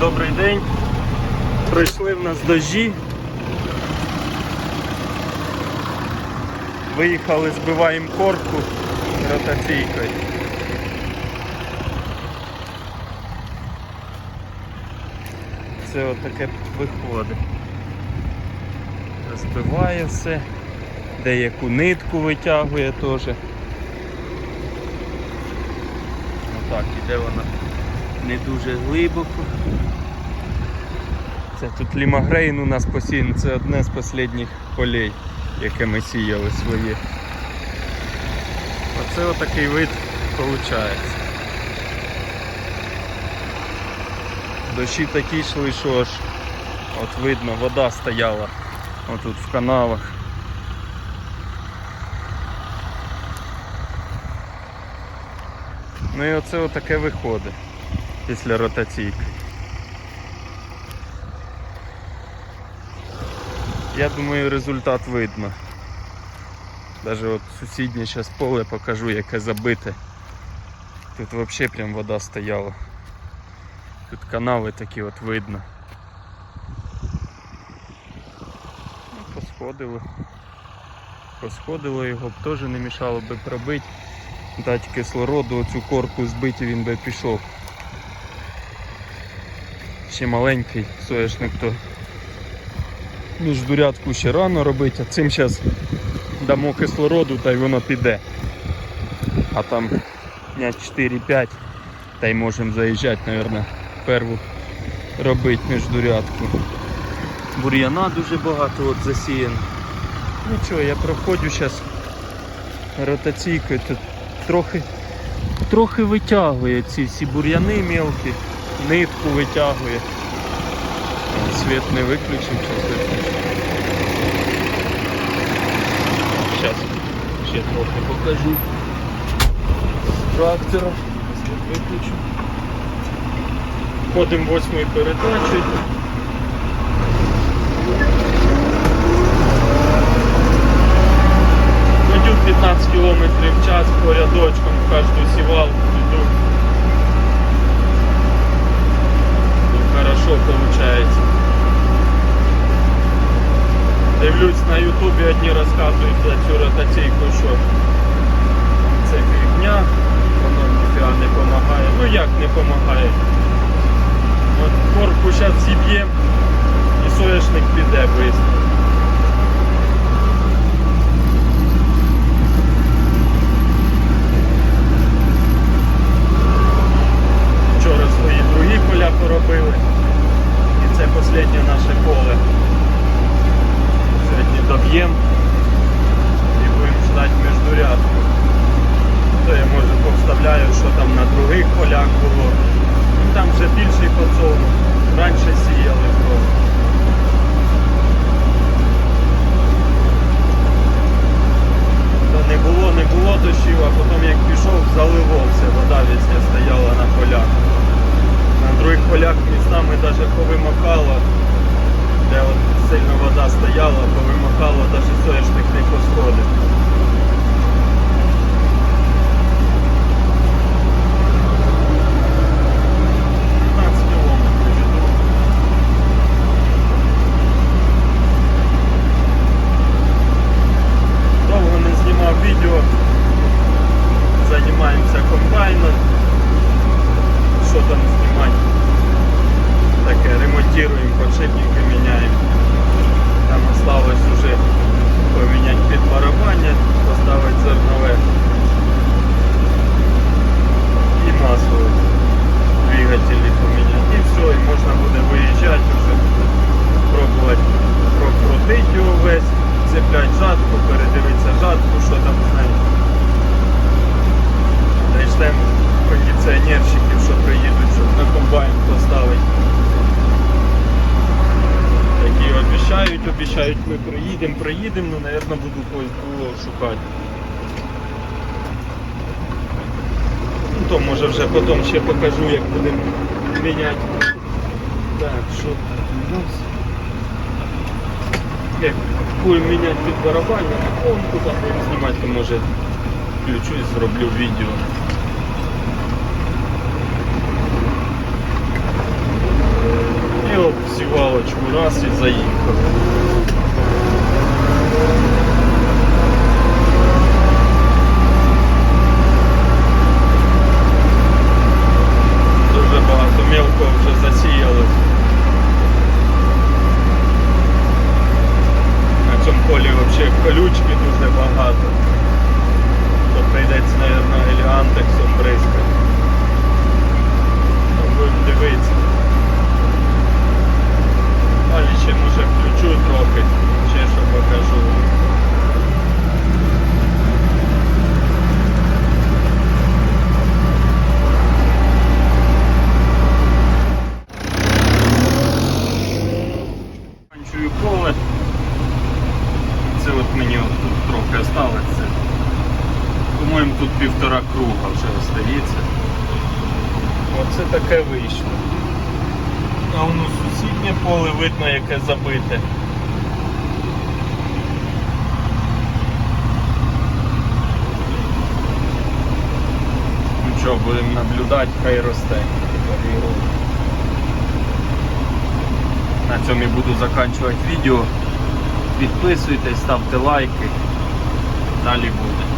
Добрий день. Пройшли в нас дожі. Виїхали, збиваємо корку ротаційкою. Це отаке виходить. Розбиває все, деяку нитку витягує теж. Отак, іде вона не дуже глибоко. Це тут лімагрейн у нас посіяно, це одне з останніх полей, яке ми сіяли своє. Оце отакий вид виходить. Дощі такі йшли, що аж от видно, вода стояла отут в канавах. Ну і оце отаке виходить після ротаційки. Я думаю, результат видно. Даже от сусіднє зараз поле покажу, яке забите. Тут взагалі прям вода стояла. Тут канави такі от видно. Ну, посходило. Посходило його б теж не мішало би пробити. Дати кислороду, оцю корку збити він би пішов. Ще маленький соняшник, то міждурядку ще рано робити, а цим зараз дамо кислороду та й воно піде. А там дня 4-5 та й можемо заїжджати, мабуть, перву робити міждурядку. Бур'яна дуже багато от засіяно. Нічого, я проходжу зараз ротаційкою, тут трохи, трохи витягує ці всі бур'яни мелкі, нитку витягує. Світ не виключив, зараз виключив. Зараз ще трохи покажу. Трактора. Світ виключу. Ходимо восьмою передачею. Ходю 15 км в час по рядочкам в кожну сівалку Дивлюсь на ютубі одні розказують за цю ротаційку, що це фігня, воно ніфіга не допомагає. Ну як не допомагає? От корку зараз зіб'ємо і соняшник піде швидко. Вчора свої другі поля поробили. І це останнє наше поле. Сьогодні доб'ємо і будемо ждати міждурядку. То я може повставляю, що там на других полях було. Ну, там вже більший подсолнух. Раніше сіяли просто. То не було, не було дощів, а потім як пішов, заливався, вода везде стояла на полях. На других полях містами навіть повимокало, де сильно вода стояла, повимокало, навіть соняшник не посходив. Що там знімати? Таке ремонтуємо, подшипники обіцяють, ми проїдемо, проїдемо, ну, мабуть, буду когось було шукати. Ну, то може вже потім ще покажу, як будемо міняти. Так, що у нас? Як будемо міняти під барабан, на конку, там будемо знімати, то може включу і зроблю відео. Взівалочку раз і заїхав. це от мені от тут трохи осталося. По-моєму, тут півтора круга вже остається. Оце таке вийшло. А воно сусіднє поле видно яке забите. Ну що, будемо наблюдати, хай росте. На цьому я буду закінчувати відео. Підписуйтесь, ставте лайки. Далі буде.